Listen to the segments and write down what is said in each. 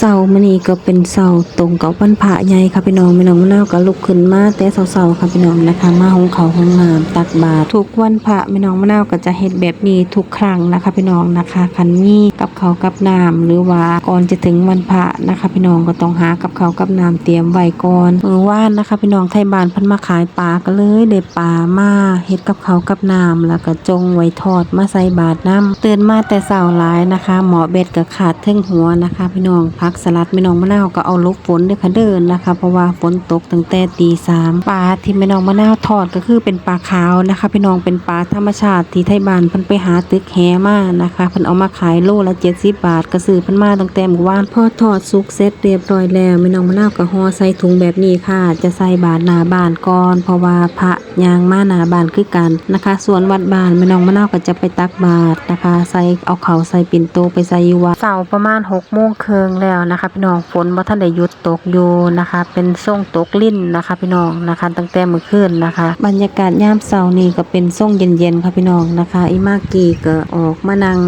เสาร์มื้อนี้ก็เป็นเสาร์ตรงกับวันพระใหญ่ค่ะพี่น้องแม่น้องมะนาวก็ลุกขึ้นมาแต่เช้าๆค่ะพี่น้องนะคะ มาหุงเขาวหุงน้ำตักบาตรทุกวันพระแม่น้องมะนาวก็จะเฮ็ดแบบนี้ทุกครั้งนะคะพี่น้องนะคะคันมีกับเขากับน้ำหรือว่าก่อนจะถึงวันพระนะคะ พี่น้องก็ต้องหากับเขากับน้ำเตรียมไว้ก่อนมือว่านนะคะ พี่น้องไทยบ้านพิ่นมาขายปลาก็เลยได้ปลามาเฮ็ดกับเขากับน้ำแล้วก็จงไว้ทอดมาใส่บาตรน้ำเตื่นมาแต่เช้าหลายนะคะ หมอเบ็ดก็ขาดเทึงหัวนะคะ พี่น้องักสลัดแม่น้องมะนาวก็เอาลบฝนด้วยค่ะเดินนะคะ เพราะว่าฝนตกตั้งแต่ตีสามปลาที่แม่น้องมะนาวทอดก็คือเป็นปลาขาวนะคะพี่น้องเป็นปลาธรรมชาติที่ไทยบ้านเพิ่นไปหาตึกแหมานะคะเพิ่นเอามาขายโลละ70บบาทก็ซื้อเพิ่นมาตั้งแต่เมื่อวานพอทอดสุกเสร็จเรียบร้อยแล้วแม่น้องมะนาวก็ห่อใส่ถุงแบบนี้ค่ะ จะใส่บาทหน้าบ้านก่อน เพราะว่าพระยางมาหน้าบ้านคือกันนะคะ ส่วนวัดบ้านแม่น้องมะนาวก็จะไปตักบาตรนะคะ ใส่เอาเขาใส่ปิ่นโตไปใส่ยู่วัดเสาประมาณ6โมงเครึ่งแล้วนะคะพี่น้องฝนบ่ทันได้หยุดตกอยู่นะคะ เป็นช่วงตกลิ่นนะคะ พี่น้องนะคะ ตั้งแต่เมื่อคืนนะคะ บรรยากาศยามเช้านี่ก็เป็นช่วงเย็นๆค่ะพี่น้องนะคะ อีมากกี้ก็ออกมานั่ง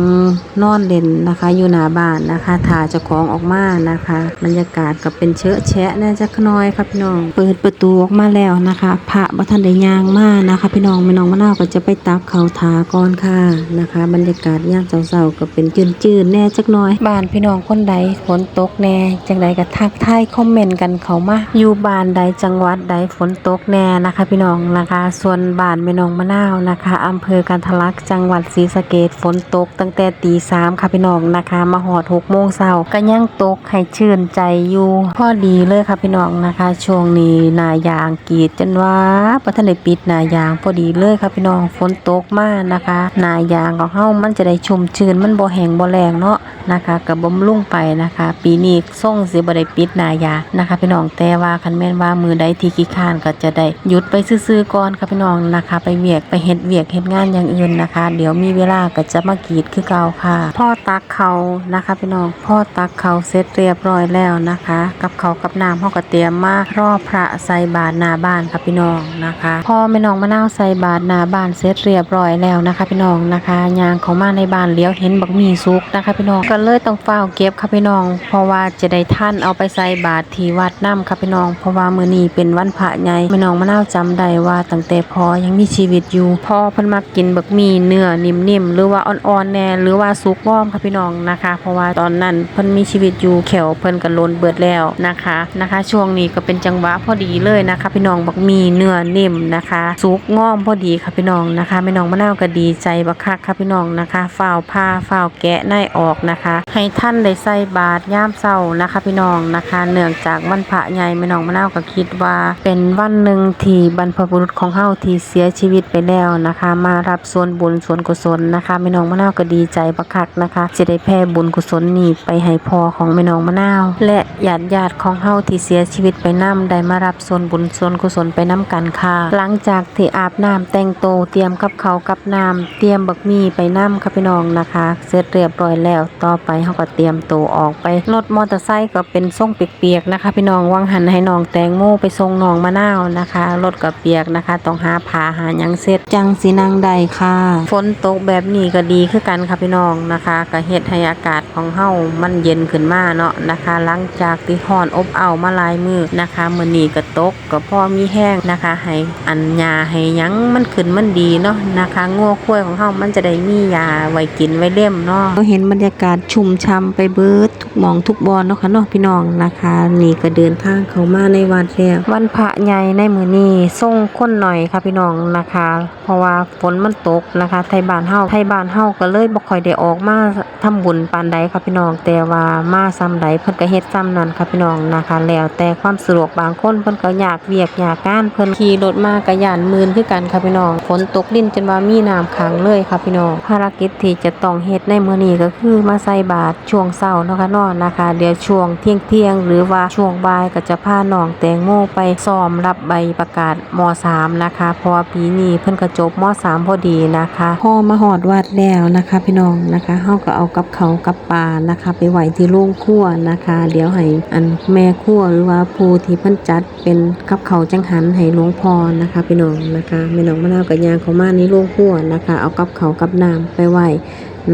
นอนเล่นนะคะ อยู่หน้าบ้านนะคะถ่าเจ้าของออกมานะคะ บรรยากาศก็เป็นเชอะแชะแน่จักหน้อยค่ะพี่น้อง เปิดประตูออกมาแล้วนะคะ พระบ่ทันได้ย่างมานะคะ พี่น้องแม่น้องมะนาวก็จะไปตักเขาทาก่อนค่ะนะคะ บรรยากาศยามเช้าๆก็เป็นจืดๆแน่จักหน้อยบ้านพี่น้องคนใดฝนตตกแน่จังใดก็ทักทายคอมเมนต์กันเขามาอยู่บ้านใดจังหวัดใดฝนตกแน่นะคะ พี่น้องนะคะ ส่วนบ้านแม่น้องมะนาวนะคะอำเภอกันทะลักจังหวัดศรีสะเกษฝนตกตั้งแต่ตีสามค่ะพี่น้องนะคะ มาหอดหกโมงเช้าก็ยังตกให้ชื่นใจอยู่พอดีเลยค่ะพี่น้องนะคะ ช่วงนี้นายางกรีดจนว่าประทันได้ปิดนายางพอดีเลยค่ะพี่น้องฝนตกมากนะคะนายางของเฮามันจะได้ชุ่มชื้นมันบ่แห้งบ่แรงเนาะนะคะกับบำรุงไปนะคะปีนี้ส่งสิบ่ได้ปิดนายานะคะ พี่น้องแต่ว่าคันแม่นว่ามือใดที่ขี้ข้านก็จะได้หยุดไปซื่อๆก่อนค่ะพี่น้องนะคะ ไปเวียกไปเฮ็ดเวียกเฮ็ดงานอย่างอื่นนะคะ เดี๋ยวมีเวลาก็จะมากรีดคือเก่าค่ะ พ่อตักเขานะคะพี่น้องพ่อตักเขาเสร็จเรียบร้อยแล้วนะคะ กับเขากับน้ำเฮาก็เตรียมมารอพระใส่บาตรหน้าบ้านค่ะพี่น้องนะคะ พ่อแม่น้องมะนาวใส่บาตรหน้าบ้านเสร็จเรียบร้อยแล้วนะคะ พี่น้องนะคะยางเขามาในบ้านเลี้ยวเห็นบักหมี่สุกนะคะ พี่น้องก็เลยต้องเฝ้าเก็บค่ะพี่น้องพราะว่าจะได้ท่านเอาไปใส่บาตรที่วัดน้ำค่ะพี่น้อง เพราะว่ามื้อนี้เป็นวันพระใหญ่แม่น้องมะนาวจำได้ว่าตั้งแต่พอยังมีชีวิตอยู่พ่อเพิ่นมักกินบักหมี่เนื้อนิ่มๆหรือว่าอ่อนๆแน่หรือว่าสุกว่อมค่ะพี่น้องนะคะ เพราะว่าตอนนั้นเพิ่นมีชีวิตอยู่แขวเพิ่นก็ล้นเบิดแล้วนะคะนะคะ ช่วงนี้ก็เป็นจังหวะพอดีเลยนะคะ พี่น้องบักหมี่เนื้อนิ่มนะคะสุกง่อมพอดีค่ะพี่น้องนะคะแม่น้องมะนาวก็ดีใจบักคักค่ะพี่น้องนะคะฝ้าวผ้าฝ้าวแกะในออกนะคะ ให้ท่านได้ใส่บาตรย่ามเช้านะคะพี่น้องนะคะเนื่องจากวันพระใหญ่แม่น้องมะนาวก็คิดว่า เป็นวันหนึ่งที่บรรพบุรุษของเฮาที่เสียชีวิตไปแล้วนะคะ มารับส่วนบุญส่วนกุศลนะคะแม่น้องมะนาวก็ดีใจบักคักนะคะจะได้แผ่บุญกุศลนี้ไปให้พ่อของแม่น้องมะนาว และญาติญาติของเฮาที่เสียชีวิตไปนํได้มารับส่วนบุญส่วนกุศลไปนํกันค่ะ หลังจากที่อาบน้ำแต่งโตวเตรียมกับเขากับน้ำเตรียมบักหมี่ไปนํค่ะพี่น้องนะคะ เสร็จเรียบร้อยแล้วต่อไปเฮาก็เตรียมตัวออกไปรถมอเตอร์ไซค์ก็เป็นทรงเปียกๆนะคะ พี่น้องวางหันให้น้องแตงโมไปส่งน้องมะนาวนะคะรถก็เปียกนะคะ ต้องหาผ้าหาหยังเสร็จจังสินางใดค่ะ ฝนตกแบบนี้ก็ดีคือกันค่ะพี่น้องนะคะก็เฮ็ดให้อากาศของเฮามันเย็นขึ้นมาเนาะนะคะ หลังจากที่ร้อนอบอ้าวมาหลายมื้อนะคะมื้อนี้ก็ตกก็พอมีแห้งนะคะให้อันยาให้หยังมันขึ้นมันดีเนาะนะคะงัวควายของเฮามันจะได้มียาไว้กินไว้เล่มเนาะเราเห็นบรรยากาศชุ่มช่ำไปเบิดทุกห มองทุกบอนเนาะค่ะเนาะพี่น้องนะคะ นี่ก็เดินทางเข้ามาในวัดแล้ววันพระใหญ่ในมือนี้ส่งคนหน่อยค่ะพี่น้องนะคะ เพราะว่าฝนมันตกนะคะ ไทยบ้านเฮาไทยบ้านเฮาก็เลยบ่ค่อยได้ออกมาทำบุญปานใดค่ะพี่น้องแต่ว่ามาซ้ำใดเพิ่นก็เฮ็ดซ้ำนั้นค่ะพี่น้องนะคะ แล้วแต่ความสะดวกบางคนเพิ่นก็อยากเวียกอยากงานเพิ่นขี่รถมาก็ย่านมืนคือกันค่ะพี่น้องฝนตกลิ้นจนว่ามีน้ำขังเลยค่ะพี่น้องภารกิจที่จะต้องเฮ็ดในมื้อนี้ก็คือมาใส่บาตรช่วงเช้าเนาะค่ะเนาะนะคะ เดี๋ยวช่วงเที่ยงเที่ยงหรือว่าช่วงบ่ายก็จะพาน้องแตงโมไปซ้อมรับใบประกาศม .3 นะคะเพราะว่าปีนี้เพิ่นก็จบม .3 พอดีนะคะพ่อมาหอดวัดแล้วนะคะ พี่น้องนะคะเฮาก็เอากับเขากับปลานะคะ ไปไว้ที่โรงครัวนะคะ เดี๋ยวให้อันแม่ครัวหรือว่าผู้ที่เพิ่นจัดเป็นกับเขาจังหันให้หลวงพ่อนะคะพี่น้องนะคะแม่น้องมะนาวกับยางเขามาในโรงครัวนะคะ เอากับเขากับน้ำไปไหว้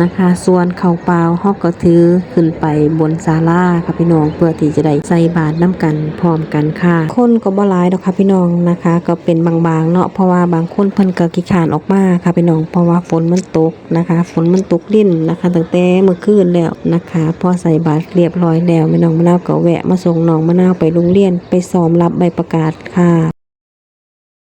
นะคะ ส่วนเข้าเปล่าฮาก็ถือขึ้นไปบนศาลาค่ะพี่น้องเพื่อที่จะได้ใส่บาตรน้ำกันพร้อมกันค่ะ คนก็บ่หลายดอกค่ะพี่น้องนะคะ ก็เป็นบางๆเนาะเพราะว่าบางคนเพิ่นก็ขี้ขานออกมาค่ะพี่น้องเพราะว่าฝนมันตกนะคะ ฝนมันตกลิ้นนะคะตั้งแต่เมื่อคืนแล้วนะคะพอใส่บาตรเรียบร้อยแล้วแม่น้องมะนาวก็แวะมาส่งน้องมะนาวไปโรงเรียนไปซ้อมรับใบประกาศค่ะ